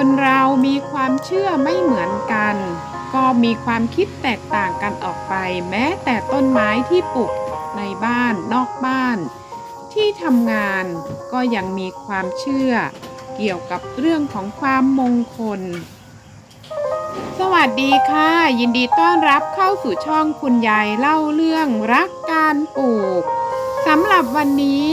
คนเรามีความเชื่อไม่เหมือนกัน ก็มีความคิดแตกต่างกันออกไป แม้แต่ต้นไม้ที่ปลูกในบ้านนอกบ้าน ที่ทำงานก็ยังมีความเชื่อ เกี่ยวกับเรื่องของความมงคล สวัสดีค่ะ ยินดีต้อนรับเข้าสู่ช่องคุณยายเล่าเรื่องรักการปลูกสำหรับวันนี้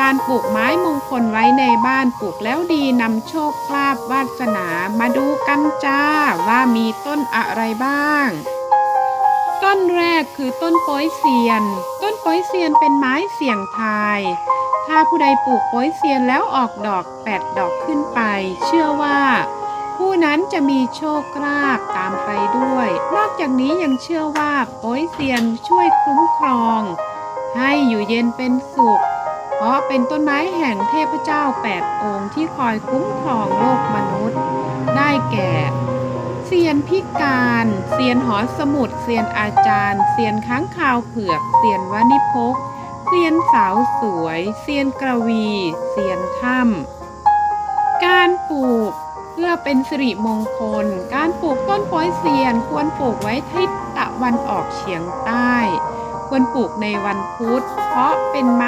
การปลูกไม้มงคลไว้ในบ้านปลูกแล้วดีนำโชคลาภวาสนามาดูกันจ้าว่ามีต้นอะไรบ้าง ต้นแรกคือต้นโป้ยเซียน ต้นโป้ยเซียนเป็นไม้เสี่ยงทาย ถ้าผู้ใดปลูกโป้ยเซียนแล้วออกดอกแปดดอกขึ้นไป เชื่อว่า ผู้นั้นจะมีโชคลาภตามไปด้วย นอกจากนี้ยังเชื่อว่าโป้ยเซียนช่วยคุ้มครอง ให้อยู่เย็นเป็นสุข เพราะเป็นต้นไม้แห่งเทพเจ้าแปดองค์ที่คอยคุ้มครองโลกมนุษย์ ได้แก่เซียนพิการเซียนหอสมุดเซียนอาจารย์เซียนค้างคาวเผือกเซียนวานิพกเซียนสาวสวยเซียนกระวีเซียนถ้ำการปลูกเพื่อเป็นสิริมงคล การปลูกต้นโป้อยเซียนควรปลูกไว้ทิศตะวันออกเฉียงใต้ ควรปลูกในวันพุธ เพราะเป็นไม้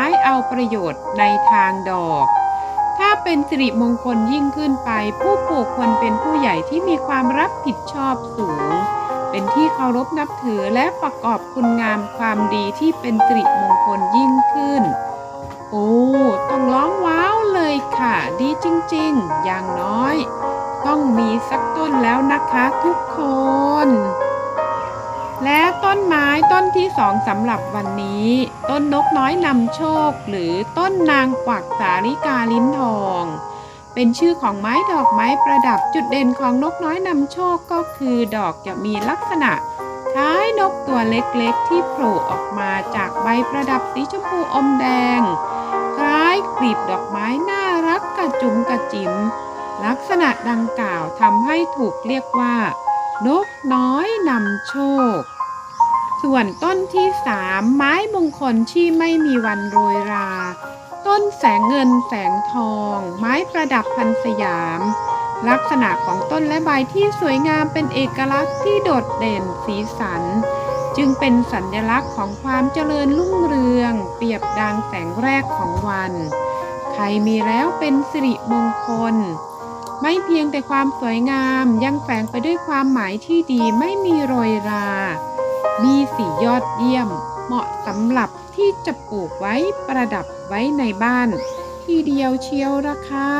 ประโยชน์ในทางดอก ถ้าเป็นสิริมงคลยิ่งขึ้นไป ผู้ปลูกควรเป็นผู้ใหญ่ที่มีความรับผิดชอบสูง เป็นที่เคารพนับถือและประกอบคุณงามความดีที่เป็นสิริมงคลยิ่งขึ้น โอ้ต้องร้องว้าวเลยค่ะ ดีจริง ๆ อย่างน้อย ต้องมีสักต้นแล้วนะคะทุกคน และต้นไม้ต้นที่สองสำหรับวันนี้ ต้นนกน้อยนำโชค หรือต้นนางกวักสาลิกาลิ้นทอง เป็นชื่อของไม้ดอกไม้ประดับจุดเด่นของนกน้อยนำโชคก็คือดอกจะมีลักษณะคล้ายนกตัวเล็กๆ ที่โผล่ออกมาจากใบประดับสีชมพูอมแดง คล้ายกลีบดอกไม้น่ารักกระจุมกระจิ๋มลักษณะดังกล่าวทำให้ถูกเรียกว่านกน้อยนำโชค ส่วนต้นที่สามไม้มงคลที่ไม่มีวันโรยรา ต้นแสงเงินแสงทอง ไม้ประดับพันสยาม ลักษณะของต้นและใบที่สวยงามเป็นเอกลักษณ์ที่โดดเด่นสีสัน จึงเป็นสัญลักษณ์ของความเจริญรุ่งเรือง เปรียบดังแสงแรกของวัน ใครมีแล้วเป็นสิริมงคลไม่เพียงแต่ความสวยงามยังแฝงไปด้วยความหมายที่ดีไม่มีโรยรา มีสียอดเยี่ยม เหมาะสำหรับที่จะปลูกไว้ประดับไว้ในบ้าน ทีเดียวเชียวราคา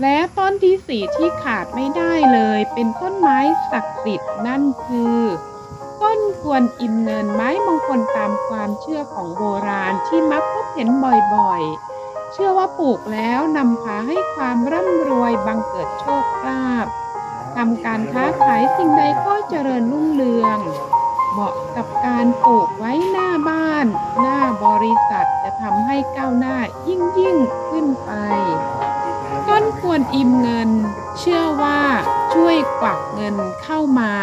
และต้นที่สี่ที่ขาดไม่ได้เลย เป็นต้นไม้ศักดิ์สิทธิ์นั่นคือ ต้นกวนอิมเงินไม้มงคลตามความเชื่อของโบราณที่มักพบเห็นบ่อยๆ เชื่อว่าปลูกแล้วนำพาให้ความร่ำรวยบังเกิดโชคลาภ ทำการค้าขายสิ่งใดก็เจริญรุ่งเรือง เหมาะกับการปลูกไว้หน้าบ้าน หน้าบริษัทจะทำให้ก้าวหน้ายิ่งยิ่งขึ้นไป ต้นควรอิ่มเงิน เชื่อว่าช่วยกวักเงินเข้ามา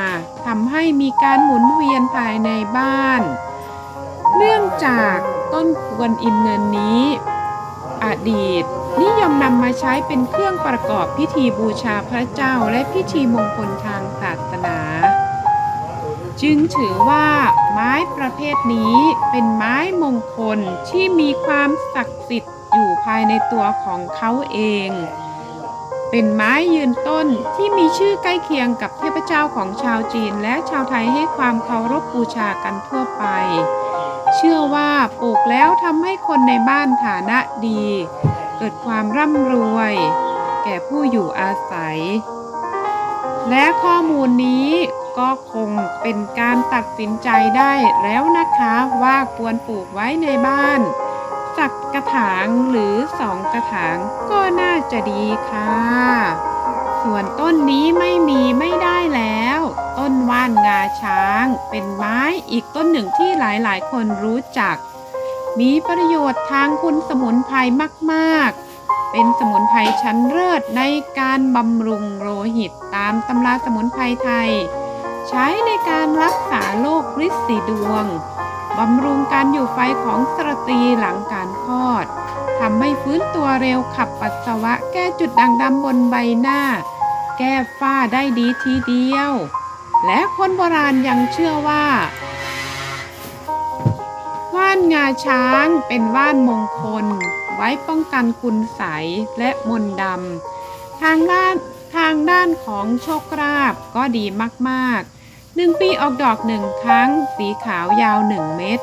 ทำให้มีการหมุนเวียนภายในบ้าน เนื่องจากต้นควรอิ่มเงินนี้ อดีต นิยมนำมาใช้เป็นเครื่องประกอบพิธีบูชาพระเจ้าและพิธีมงคลทางศาสนา จึงถือว่าไม้ประเภทนี้เป็นไม้มงคลที่มีความศักดิ์สิทธิ์อยู่ภายในตัวของเขาเอง เป็นไม้ยืนต้นที่มีชื่อใกล้เคียงกับเทพเจ้าของชาวจีนและชาวไทยให้ความเคารพบูชากันทั่วไป เชื่อว่าปลูกแล้วทำให้คนในบ้านฐานะดี เกิดความร่ำรวย แก่ผู้อยู่อาศัย และข้อมูลนี้ก็คงเป็นการตัดสินใจได้แล้วนะคะว่าควรปลูกไว้ในบ้าน สักกระถางหรือสองกระถางก็น่าจะดีค่ะ ส่วนต้นนี้ไม่มีไม่ได้แล้ว ต้นว่านงาช้าง เป็นไม้อีกต้นหนึ่งที่หลายๆ คนรู้จัก มีประโยชน์ทางคุณสมุนไพรมาก ๆ เป็นสมุนไพรชั้นเลิศในการบำรุงโลหิตตามตำราสมุนไพรไทย ใช้ในการรักษาโรคฤทธิ์สีดวงบำรุงการอยู่ไฟของสตรีหลังการคลอดทำให้ฟื้นฟื้นตัวเร็วขับปัสสาวะแก้จุดด่างดำบนใบหน้า แก้ฝ้าได้ดีทีเดียว และคนโบราณยังเชื่อว่า ว่านงาช้างเป็นว่านมงคล ไว้ป้องกันคุณใสยและมนดำทางด้านทางด้านของโชคลาภก็ดีมากๆหนึ่งปีออกดอกหนึ่งครั้ง สีขาวยาวหนึ่งเม็ด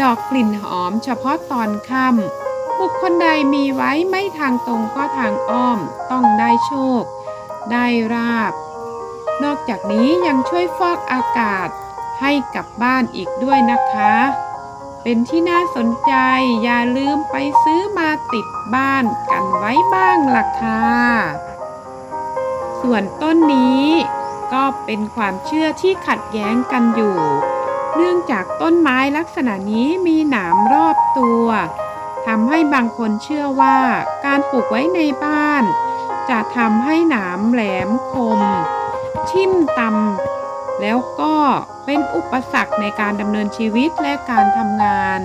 ดอกกลิ่นหอมเฉพาะตอนค่ำบุคคลใดมีไว้ไม่ทางตรงก็ทางอ้อมต้องได้โชค ได้ราบ นอกจากนี้ยังช่วยฟอกอากาศให้กับบ้านอีกด้วยนะคะ เป็นที่น่าสนใจอย่าลืมไปซื้อมาติดบ้านกันไว้บ้างล่ะค่ะส่วนต้นนี้ก็เป็นความเชื่อที่ขัดแย้งกันอยู่ เนื่องจากต้นไม้ลักษณะนี้มีหนามรอบตัวทำให้บางคนเชื่อว่าการปลูกไว้ในบ้าน จะทำให้หนามแหลมคมทิ่มตำแล้วก็ เป็นอุปสรรคในการดำเนินชีวิตและการทำงาน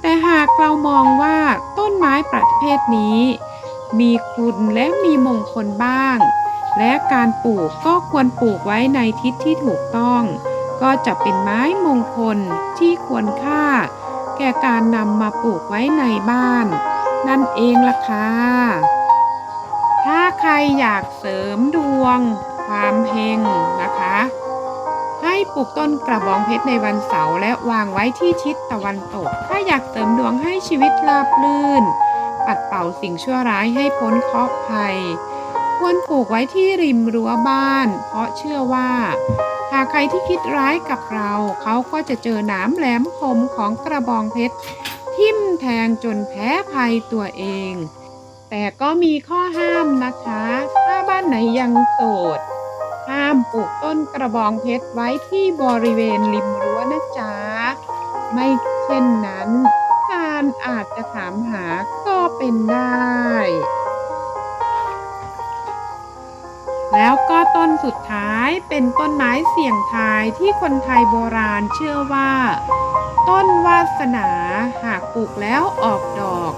แต่หากเรามองว่าต้นไม้ประเภทนี้ มีคุณและมีมงคลบ้าง และการปลูกก็ควรปลูกไว้ในทิศที่ถูกต้อง ก็จะเป็นไม้มงคลที่ควรค่า แก่การนำมาปลูกไว้ในบ้าน นั่นเองล่ะค่ะถ้าใครอยากเสริมดวง ความเฮงนะคะ ให้ปลูกต้นกระบองเพชรในวันเสาร์และวางไว้ที่ทิศตะวันตก ถ้าอยากเสริมดวงให้ชีวิตราบรื่น ปัดเป่าสิ่งชั่วร้ายให้พ้นเคราะห์ภัย ควรปลูกไว้ที่ริมรั้วบ้าน เพราะเชื่อว่าหากใครที่คิดร้ายกับเรา เขาก็จะเจอหนามแหลมคมของกระบองเพชรทิ่มแทงจนแพ้ภัยตัวเอง แต่ก็มีข้อห้ามนะคะ ถ้าบ้านไหนยังโสด ห้ามปลูกต้นกระบองเพชรไว้ที่บริเวณริมรั้วนะจ๊ะ ไม่เช่นนั้นการอาจจะถามหาก็เป็นได้ แล้วก็ต้นสุดท้ายเป็นต้นไม้เสี่ยงทายที่คนไทยโบราณเชื่อว่า ต้นวาสนาหากปลูกแล้วออกดอก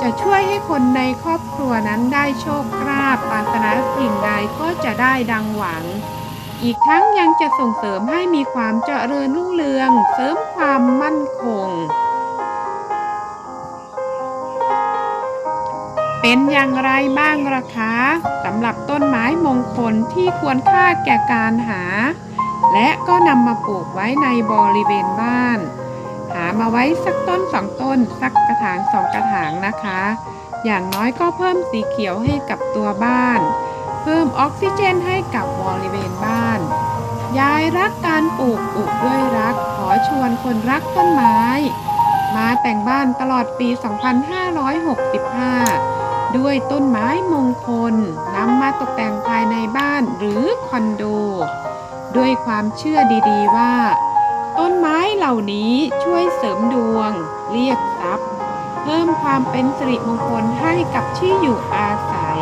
จะช่วยให้คนในครอบครัวนั้นได้โชคลาภปรารถนาสิ่งใดก็จะได้ดังหวัง อีกทั้งยังจะส่งเสริมให้มีความเจริญรุ่งเรือง เสริมความมั่นคง เป็นอย่างไรบ้างล่ะคะสำหรับต้นไม้มงคลที่ควรค่าแก่การหา และก็นำมาปลูกไว้ในบริเวณบ้านามาไว้สักต้นสองต้น สักกระถางสองกระถางนะคะ อย่างน้อยก็เพิ่มสีเขียวให้กับตัวบ้าน เพิ่มออกซิเจนให้กับบริเวณบ้าน ยายรักการปลูกปลูกด้วยรัก ขอชวนคนรักต้นไม้ มาแต่งบ้านตลอดปี 2565 ด้วยต้นไม้มงคลนำมาตกแต่งภายในบ้านหรือคอนโด ด้วยความเชื่อดีๆว่า ต้นไม้เหล่านี้ช่วยเสริมดวง เรียกทรัพย์ เพิ่มความเป็นสิริมงคลให้กับที่อยู่อาศัย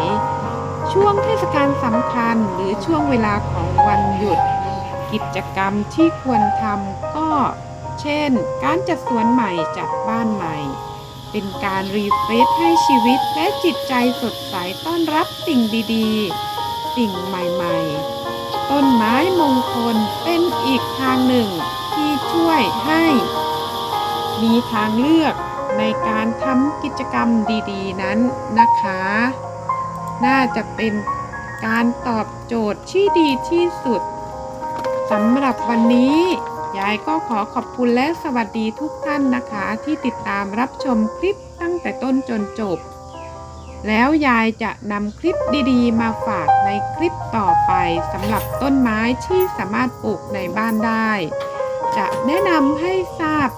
ช่วงเทศกาลสำคัญหรือช่วงเวลาของวันหยุด กิจกรรมที่ควรทำก็ เช่น การจัดสวนใหม่จัดบ้านใหม่ เป็นการรีเฟรชให้ชีวิตและจิตใจสดใสต้อนรับสิ่งดีๆ สิ่งใหม่ๆ ต้นไม้มงคลเป็นอีกทางหนึ่ง ช่วยให้มีทางเลือกในการทำกิจกรรมดีๆ นั้นนะคะ น่าจะเป็นการตอบโจทย์ที่ดีที่สุดสำหรับวันนี้ ยายก็ขอขอบคุณและสวัสดีทุกท่านนะคะ ที่ติดตามรับชมคลิปตั้งแต่ต้นจนจบ แล้วยายจะนำคลิปดีๆ มาฝากในคลิปต่อไปสำหรับต้นไม้ที่สามารถปลูกในบ้านได้ จะแนะนำให้ทราบ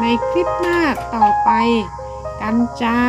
ในคลิปหน้าต่อไปกันจ้า